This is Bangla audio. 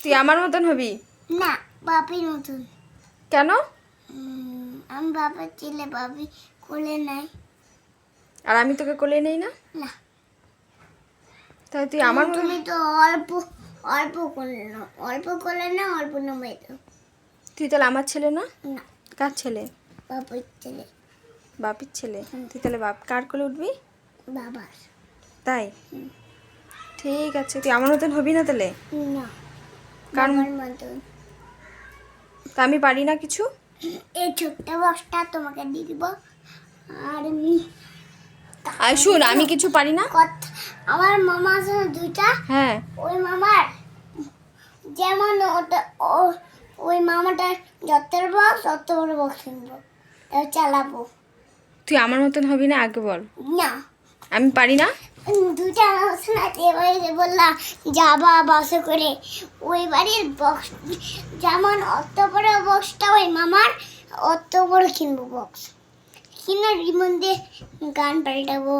তুই আমার মতন হবি? না বাপির মতন। কেন? আমি বাবার ছেলে বাপি কোলে নাই। আর আমি তোকে কোলে নেই না? না। তাই তুই আমার তুমি তো অল্প অল্প কোলে নাও। অল্প কোলে না অল্প নামাই দাও। তুই তাহলে আমার ছেলে না? না। কার ছেলে? বাপির ছেলে। বাপির ছেলে? তুই তাহলে বাপ কার কোলে উঠবি? বাবার। তাই। ঠিক আছে তুই আমার মতন হবি না তাহলে? না। কারণ তা আমি পারি না কিছু? এই ছোট্ট বক্সটা তোমাকে দিয়ে দিব। আর আমি আর শুন আমি কিছু পারি না। আমার মামা আছে দুইটা? হ্যাঁ। ওই মামার যেমন ওটা ও ওই মামাটার যত বক্স অত বড় বক্স কিনবো। চালাবো। তুই আমার মতন হবি না? আগে বল। না। আমি পারি না? দুইটা বক্স এবারে বললাম, যাবা বাসে করে। ওই বাড়ির বক্স যেমন অত বড় বক্সটা ওই মামার অত বড় কিনবো বক্স কিনে রিমন দিয়ে গান পাল্টাবো।